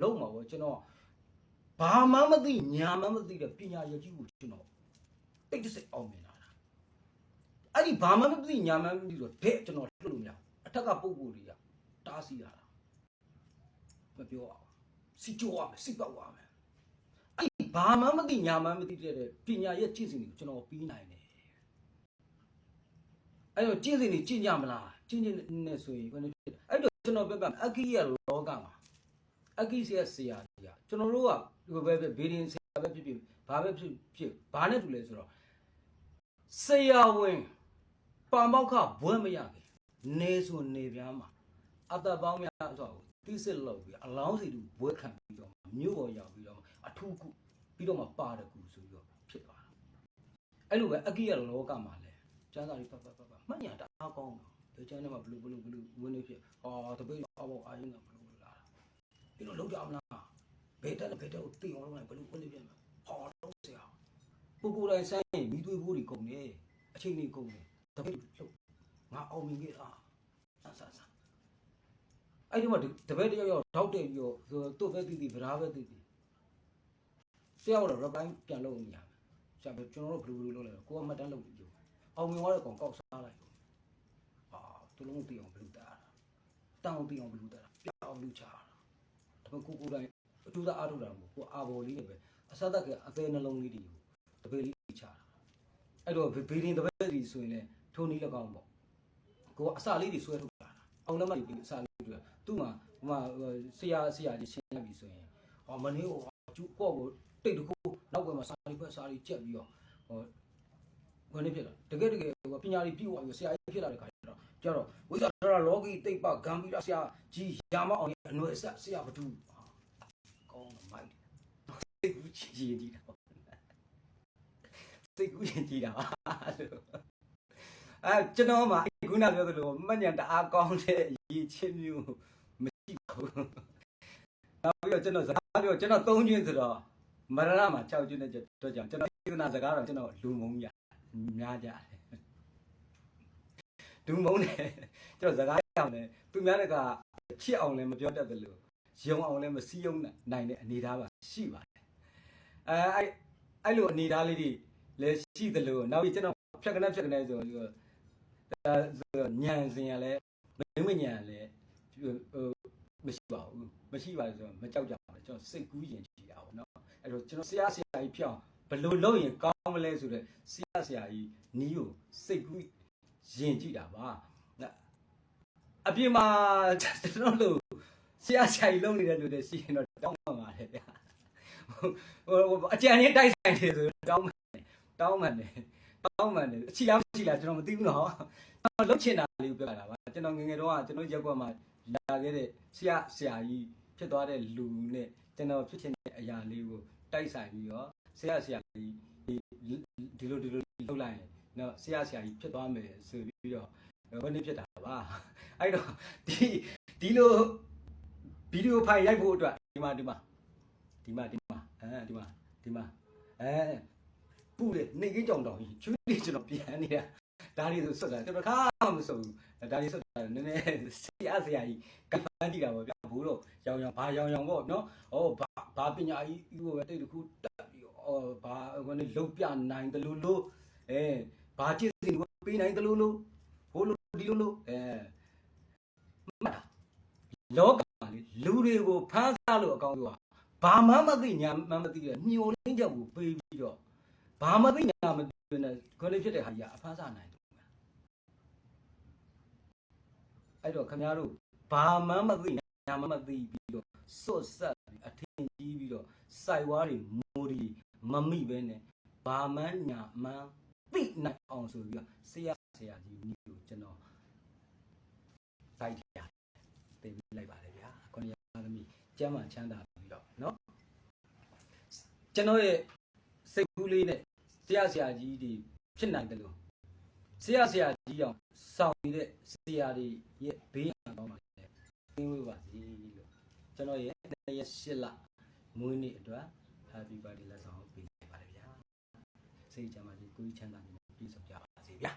လုံးမှာပေါ့ကျွန်တော်ဘာမှမသိညာမှမသိတဲ့ပညာရည်ကြီးကိုကျွန်တော်တိတ်တဆိတ်အောင်မြင်လာတာအဲ့ဒီဘာမှမသိညာမှမသိတော့တဲ့ကျွန်တော်လွတ်လို့မရဘူးအထက်ကပုံကိုယ်တွေကတားစီရတာမပြောအောင်စီကြောရမယ်စီပောက်ရမယ်အဲ့ဒီဘာမှမသိညာမှမသိတဲ့ပညာရည်ကျင့်စဉ်တွေကိုကျွန်တော်ပြီးနိုင်တယ်အဲ့တော့ကျင့်စဉ်တွေကျင့်ကြမလားကျင့်ကျင့်နေဆိုရင်ဘယ်လိုဖြစ်လဲအဲ့တော့ကျွန်တော်ပြောပြမယ်အကိရဲ့လောကမှာ အကိစ္စဆရာကြီးကကျွန်တော်တို့ကဒီဘယ်ပဲဘေးရင်ဆရာပဲဖြစ်ဖြစ်ဘာပဲဖြစ်ဖြစ်ဘာနဲ့တူလဲဆိုတော့ဆရာဝင်ပံပေါက်ခဘွဲမရခင်နေဆိုနေပြားမှာအသက်ပေါင်းများဆိုတော့တိစစ်လောက်ပြီးအလောင်းစီတူဘွဲခံပြီးတော့မြို့ပေါ်ရောက်ပြီးတော့အထူးကုပြီးတော့မှပါတကူဆိုပြီးတော့ဖြစ်သွားတာအဲ့လိုပဲအကိရလောကမှာလဲကျမ်းစာတွေပတ်ပတ်ပတ်ပတ်မှတ်ညာတအားကောင်းတော့ဒီကျမ်းထဲမှာဘလူးဘလူးဘလူးဝင်းနေဖြစ်ဟောတပိတ်အောက်ပေါက်အာရင်ကဘလူးဘလူးလာတာ ဒီလိုလောက်ကြမလားဘယ်တက်လဲဘယ်တက်ကိုသိအောင်လုပ်လိုက်ဘယ်လိုဝင်နေပြန်မလဲဟောတော့ဆရာကိုကိုယ်တိုင်ဆိုင်ရင်မိသွေးဖို့တွေကုန်နေအချိန်တွေကုန်နေတပည့်လို့ငါအောင်မြင်ခဲ့တာဆဆဆအဲ့ဒီမှာတပည့်တယောက်ယောက်ထောက်တယ်ပြီးတော့သူ့ပဲတည်တည်ဗရာပဲတည်တည်ဆရာကတော့ရပိုင်းပြန်လုပ်နေရမယ်ဆရာကျွန်တော်တို့ဘယ်လိုဘယ်လိုလုပ်လဲကိုကမှတ်တမ်းလုပ်ပြီးပြောအောင်မြင်သွားတဲ့ကောင်ကောက်စားလိုက်ဟာသူလုံးသိအောင်ဘယ်လိုတာတောင်းသိအောင်ဘယ်လိုတာပြအောင်လူချတာဒါပေမဲ့ ကိုကိုယ်တိုင်အတူတူအားထုတ်တာမဟုတ်ကိုအာဘော်လေးနဲ့ပဲအစသက်ကအသေးနှလုံးလေးတွေကိုတပည့်လေးချတာအဲ့တော့ဘေးရင်တပည့်တွေဆိုရင်လည်းထုံနီး၎င်းပေါ့ကိုကအစလေးတွေဆွဲထုတ်လာတာအောင်လက်မတွေအစလေးတွေသူ့မှာဟိုမှာဆရာဆရာကြီးရှင်းရပြီဆိုရင်ဟောမနေဟိုကျူကော့ကိုတိတ်တခုနောက်ကမှစာလေးဖက်စာလေးကြက်ပြီးတော့ဟောဝင်နေဖြစ်လာတကယ်တကယ်ဟိုပညာလေးပြီးသွားပြီးဆရာကြီးဖြစ်လာတဲ့ခါ ကျတော့ကျတော့ဝိဇ္ဇာဒရလောကီတိတ်ပဂမ်ဘီရာဆရာကြီးရာမအောင်ရဲ့အနွယ်ဆက်ဆရာဘဒူကောင်းတယ်မိုက်တယ်စိတ်ကူးချင်ကြည့်တာစိတ်ကူးချင်ကြည့်တာပါလို့အဲကျွန်တော်မှခုနပြောသလိုမညံတအားကောင်းတဲ့ရည်ချင်းမျိုးမရှိပါဘူးနောက်ပြီးတော့ကျွန်တော်စကားပြောကျွန်တော်သုံးချင်းဆိုတော့မရဏမှာ6ချင်းနဲ့တော့ကြောင့်ကျွန်တော်စေတနာစကားတော့ကျွန်တော်လူမုံရများကြတယ် လူမုံတယ်ကျွန်တော်စကားရအောင်တယ်သူများကချစ်အောင်လည်းမပြောတတ်တယ်လို့ယုံအောင်လည်းမစည်းရုံးနိုင်တဲ့အနေအထားပါရှိပါတယ်အဲအဲ့အဲ့လိုအနေအထားလေးတွေလည်းရှိသလိုနောက်ပြီးကျွန်တော်ဖြတ်ကနေဖြတ်ကနေဆိုတော့ဒါညံစင်ရလဲမင်းမညံလဲဟိုမရှိပါဘူးမရှိပါဘူးဆိုတော့မကြောက်ကြပါဘူးကျွန်တော်စိတ်ကူးရင်ရှိတာပေါ့နော်အဲ့တော့ကျွန်တော်ဆရာဆရာကြီးဖြောင်းဘယ်လိုလုပ်ရင်ကောင်းမလဲဆိုတော့ဆရာဆရာကြီးနီးကိုစိတ်ကူး ရင်ကြည့်တာပါအပြင်မှာကျွန်တော်တို့ဆရာဆရာကြီးလုံးနေတဲ့လူတွေရှိရင်တော့တောင်းမှန်ပါတယ်ဗျာဟိုဟိုအကြံရင်းတိုက်ဆိုင်တယ်ဆိုတောင်းမှန်တယ်တောင်းမှန်တယ်တောင်းမှန်တယ်အချီလားမရှိလားကျွန်တော်မသိဘူးနော်ကျွန်တော်လုတ်ချင်တာလေးကိုပြောတာပါကျွန်တော်ငယ်ငယ်တုန်းကကျွန်တော်ရက်ကွက်မှာလာခဲ့တဲ့ဆရာဆရာကြီးဖြစ်သွားတဲ့လူနဲ့ကျွန်တော်ဖြစ်ချင်တဲ့အရာလေးကိုတိုက်ဆိုင်ပြီးတော့ဆရာဆရာကြီးဒီလိုဒီလိုလုပ်လိုက်ရင် နော်ဆရာဆရာကြီးဖြစ်သွားမယ်ဆိုပြီးတော့ဘယ်နည်းဖြစ်တာပါအဲ့တော့ဒီဒီလိုဗီဒီယိုဖိုင်ရိုက်ဖို့အတွက်ဒီမှာဒီမှာဒီမှာဒီမှာအဲဒီမှာဒီမှာအဲပူလေနေကင်းကြောင်တောင်ကြီးချွေးလေးကျွန်တော်ပြန်နေတာဒါလေးဆိုဆွတ်တာကျွန်တော်ခါမှမဆွတ်ဘူးဒါလေးဆွတ်တာနည်းနည်းဆရာဆရာကြီးကပန်းကြည့်တာပေါ့ဗျာဘိုးတော့ရောင်ရောင်ဘာရောင်ရောင်ပေါ့နော်ဩဘာဘာပညာကြီးဒီလိုပဲတိတ်တခုတက်ပြီးဩဘာဟိုကနေလုံပြနိုင်တယ်လို့လို့အဲ ဘာကျင့်စဉ်ကိုပေးနိုင်တယ်လို့လို့ဟိုလိုဒီလိုလို့အဲမှတ်တာလောကလေလူတွေကိုဖမ်းစားလို့အကောင်းဆုံးဘာမှမသိညာမှမသိတဲ့ညှို့လင်းချက်ကိုပေးပြီးတော့ဘာမှသိညာမသိတဲ့ခွလေးဖြစ်တဲ့ဟာကြီးကအဖမ်းစားနိုင်တယ်အဲ့တော့ခင်ဗျားတို့ဘာမှမသိညာမှမသိပြီးတော့စွတ်ဆက်ပြီးအထင်ကြီးပြီးတော့စိုက်ဝါးတွေမိုးတွေမမိပဲနဲ့ဘာမှညာမှန်း သိနိုင်အောင်ဆိုပြီးတော့ဆရာဆရာကြီးမျိုးကျွန်တော်တိုက်ရတင်ပြလိုက်ပါတယ်ဗျာခုနကသမီးကျမ်းမှချမ်းသာပြီးတော့เนาะကျွန်တော်ရဲ့စိတ်ကူးလေးနဲ့ဆရာဆရာကြီးတွေဖြစ်နိုင်တယ်လို့ဆရာဆရာကြီးအောင်ဆောင်နေတဲ့ဆရာတွေရဲ့ဘေးအန္တရာယ်မှာလည်းသင်ဝေးပါစေလို့ကျွန်တော်ရဲ့နှစ်ရက်ရှစ်လမွေးနေ့အတွက် Happy birthday လက်ဆောင်ပေးလိုက်ပါတယ်ဗျာ စိတ်ချမ်းသာခြင်းကိုယ်ချမ်းသာခြင်းပြည့်စုံကြပါစေဗျာ